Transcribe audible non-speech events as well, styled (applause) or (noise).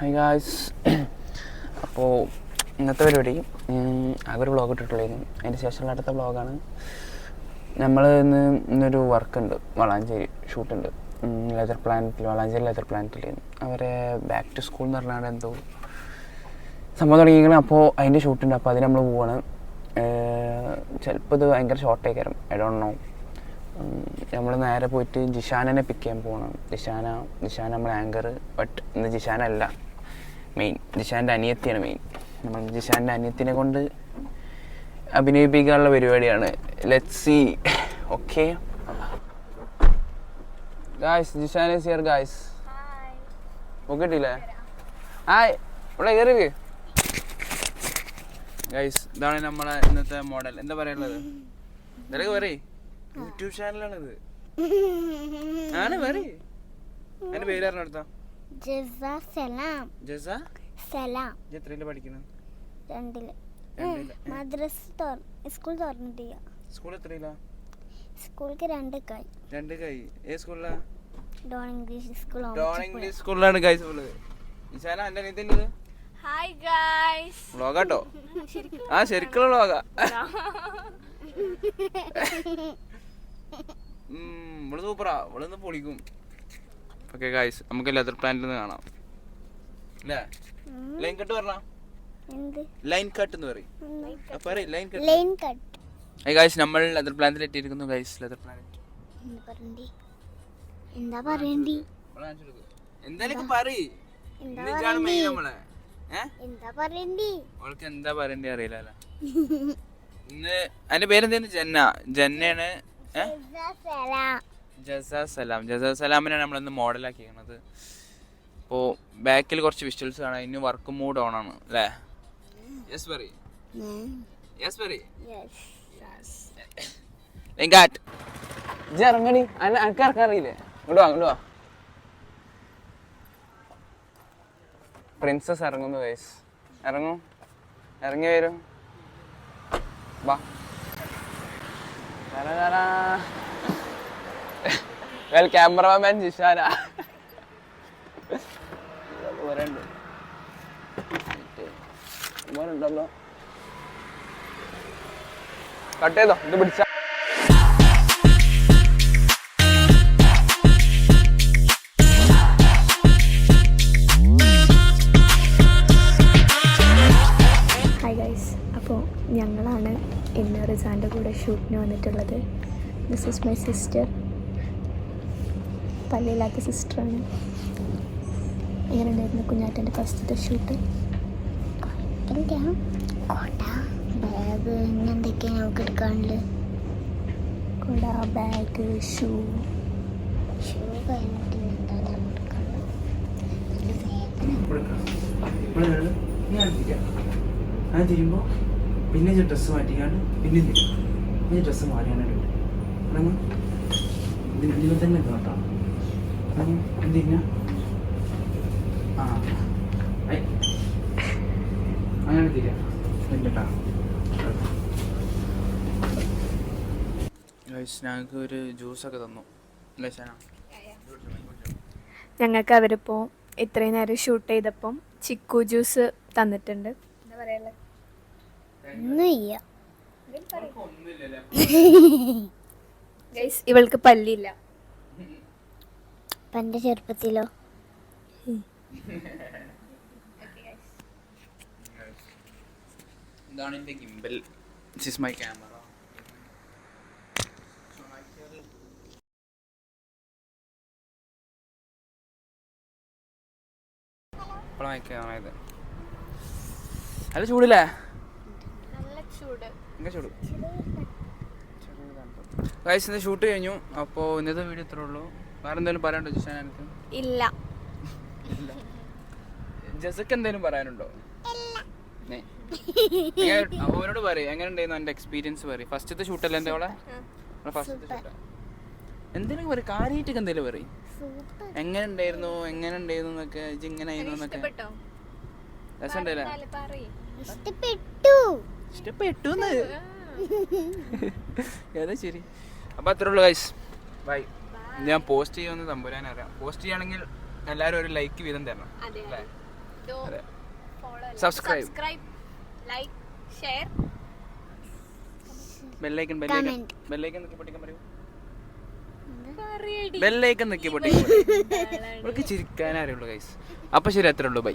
High guys അപ്പോൾ ഇന്നത്തെ പരിപാടി ബ്ലോഗ് ഒരു വ്ളോഗ് ഇട്ടിട്ടുള്ളായിരുന്നു അതിന് ശേഷമുള്ള അടുത്ത വ്ളോഗാണ് നമ്മൾ ഇന്ന് ഇന്നൊരു വർക്ക് ഉണ്ട്. വളാഞ്ചേരി ഷൂട്ടുണ്ട് ലെതർ പ്ലാനറ്റിൽ വളാഞ്ചേരി ലെതർ പ്ലാനറ്റിൽ അവരെ ബാക്ക് ടു സ്കൂൾ എന്ന് പറഞ്ഞാൽ എന്തോ സംഭവം തുടങ്ങിയിരിക്കണം. അപ്പോൾ അതിന്റെ ഷൂട്ടുണ്ട് അപ്പോൾ അതിന് നമ്മൾ പോവാണ്. ചിലപ്പോൾ ഇത് ഭയങ്കര ഡോണ്ട് നോ നമ്മൾ നേരെ പോയിട്ട് ജിഷാനെ പിക്ക് ചെയ്യാൻ പോകണം ജിഷാന ജിഷാന നമ്മൾ ആങ്കർ ബട്ട് ഇന്ന് ജിഷാന അല്ല മെയിൻ ജിഷാന്റെ അനിയത്തിയാണ് മെയിൻ നമ്മൾ ജിഷാന്റെ അനിയത്തിനെ കൊണ്ട് അഭിനയിപ്പിക്കാനുള്ള പരിപാടിയാണ്. Let see okay guys Jishan is here guys നോക്കിട്ടില്ലേ hi ഇവിടെ കയറി ഗൈസ് ഇതാണ് നമ്മളെ ഇന്നത്തെ മോഡൽ എന്താ പറയാനുള്ളത്? നിനക്ക് പറയേ. യൂട്യൂബ് ചാനലാണിത് ആണ് പറയേ. അതിന്റെ പേര് അറിഞ്ഞെടുത്താ. സലാം. ജസ? സലാം. എത്രയിൽ രണ്ടിൽ. രണ്ടിൽ. മദ്രസ തുറ സ്കൂൾ തുറന്നിട്ടില്ല. സ്കൂൾ എത്രയിലാ സ്കൂൾക്ക് രണ്ട് കൈ. രണ്ട് കൈ. ഏത് സ്കൂളിലാ? Don English school Don English സ്കൂളിലാണ് ഗൈസ് ഉള്ളത്. നിശാന എന്റെ അനിയത്തിന്റെ ഹായ് ഗായ്സ് വ്ളോഗാട്ടോ? ആ ശരിക്കുള്ള വ്ളോഗാ. സൂപ്പറാ. പൊളിക്കും. ഓക്കെ ഗായ്സ് നമുക്ക് ലെതർ പ്ലാന്റിൽ നിന്ന് കാണാം. അല്ലേ ലൈൻ കട്ട് പറഞ്ഞാ? ലൈൻ കട്ട് എന്ന് പറയും. പറയും ലൈൻ കട്ട് ലൈൻ കട്ട് ഏ ഗൈസ് നമ്മൾ ലെതർ പ്ലാന്റിൽ എത്തിയിരിക്കുന്നു ഗൈസ് ലെതർ പ്ലാനറ്റ് എന്താ പറയണ്ടി. എന്താ പറയണ്ടി? എന്തായാലും പറയ്. എന്താ പറയണ്ടി? അറിയില്ല ഇന്ന് അതിന്റെ പേരെന്തേന്ന് ജന്ന. ജന്നയാണ്. ജസ സലാം ജസാ സലാം ജസ സലാമിനാണ് നമ്മളിന്ന് മോഡലാക്കിയിരിക്കുന്നത്. അപ്പോൾ ബാക്കിൽ കുറച്ച് വിഷ്വൽസ് കാണാം. ഇനി വർക്ക് മൂഡ് ഓൺ ആണ്. അല്ലേ? യെസ് പറ യെസ് പറയ് ലിങ്കാറ്റ് ഇജ്ജ് ഇറങ്ങടി. അനക്ക് ഇറക്കാൻ അറിയില്ലേ? ഇങ്ങോട്ട് വാ ഇങ്ങോട്ട് വാ. പ്രിൻസസ് ഇറങ്ങുന്നു വയസ് ഇറങ്ങൂ. ഇറങ്ങി വരും. വാ. വെൽ ക്യാമറമാൻ ജിഷാന വരണ്ട് ഉണ്ടല്ലോ കട്ട് ചെയ്തോ? ഇത് പിടിച്ച. അപ്പോൾ ഞങ്ങളാണ് ഇന്ന് റിസാന്റെ കൂടെ ഷൂട്ടിന് വന്നിട്ടുള്ളത്. ദിസ് ഇസ് മൈ സിസ്റ്റർ പല്ലില്ലാത്ത സിസ്റ്ററാണ്. എങ്ങനെ ഉണ്ടായിരുന്നു കുഞ്ഞാറ്റന്റെ ഫസ്റ്റത്തെ ഷൂട്ട്. കോട്ട ബാഗ് എന്തൊക്കെയാണ് നമുക്ക് എടുക്കാനുള്ളത്? കുട ബാഗ് ഷൂ. ഷൂ കഴിഞ്ഞിട്ട് ഇനി എന്താ നമുക്ക് എടുക്കാനുള്ളത്? നല്ല വേദന. ഞാൻ തിരുമ്പോ പിന്നെ ഡ്രസ്സ് മാറ്റിക്കാണ്ട് പിന്നെ തിരും പിന്നെ ഡ്രസ്സ് മാറിയാണ് ഇതിൽ തന്നെ കേട്ടോ എന്തില്ല ആ. അങ്ങനെ തിരിയാ എന്നിട്ടാ ഞങ്ങൾക്ക് ഒരു ജ്യൂസൊക്കെ തന്നു. ഞങ്ങൾക്ക് അവരിപ്പോൾ ഇത്രയും നേരം ഷൂട്ട് ചെയ്തപ്പം ചിക്കു ജ്യൂസ് തന്നിട്ടുണ്ട്. എന്താ (laughs) ഇവൾക്ക് പല്ലില്ല. അപ്പം എന്റെ ചെറുപ്പത്തിലോ ഇതാണ് എന്റെ gimbal this is my camera ഇത് നല്ല ചൂടില്ലേ? ഷൂട്ട് കഴിഞ്ഞു. അപ്പോ ഇന്നത്തെ വീഡിയോ ഇത്രേ ഉള്ളൂ. പറയാനുണ്ടോ ഇല്ല. ജസക്ക് എന്തെങ്കിലും പറയാനുണ്ടോ? അവനോട് പറയും. എങ്ങനെ ഉണ്ടായിരുന്നു എക്സ്പീരിയൻസ് പറയും. ഫസ്റ്റത്തെ ഷൂട്ടല്ലേ എന്റെ അവളെ ഫസ്റ്റത്തെ ഷൂട്ടാ. എന്തെങ്കിലും പറയും. കാര്യമായിട്ടൊക്കെ എന്തെങ്കിലും പറയും. എങ്ങനെ ഉണ്ടായിരുന്നു എങ്ങനെ ഉണ്ടായിരുന്നു എന്നൊക്കെ ഇങ്ങനെ ആയിരുന്നു എന്നൊക്കെ? ഇഷ്ടപ്പെട്ടു? ഏതാ ശരി. അപ്പൊ അത്രേ ഉള്ളു ഗൈസ് ബൈ ഞാൻ പോസ്റ്റ് ചെയ്യുമെന്ന് തമ്പുരാൻ അറിയാം. പോസ്റ്റ് ചെയ്യുകയാണെങ്കിൽ എല്ലാവരും ഒരു ലൈക്ക് വീതം തരണം. അതെ അല്ലേ? അതെ. Subscribe like share Comment. ബെല്ലൈക്കൻ നിക്കി പൊട്ടിക്കാൻ പറയൂ. പറയടി ബെല്ലൈക്കൻ നിക്കി പൊട്ടിക്കാൻ ഇവർക്ക് ചിരിക്കാനേ അറിയുള്ളൂ ഗൈസ് അപ്പോൾ ശരി അത്രേ ഉള്ളൂ. ബൈ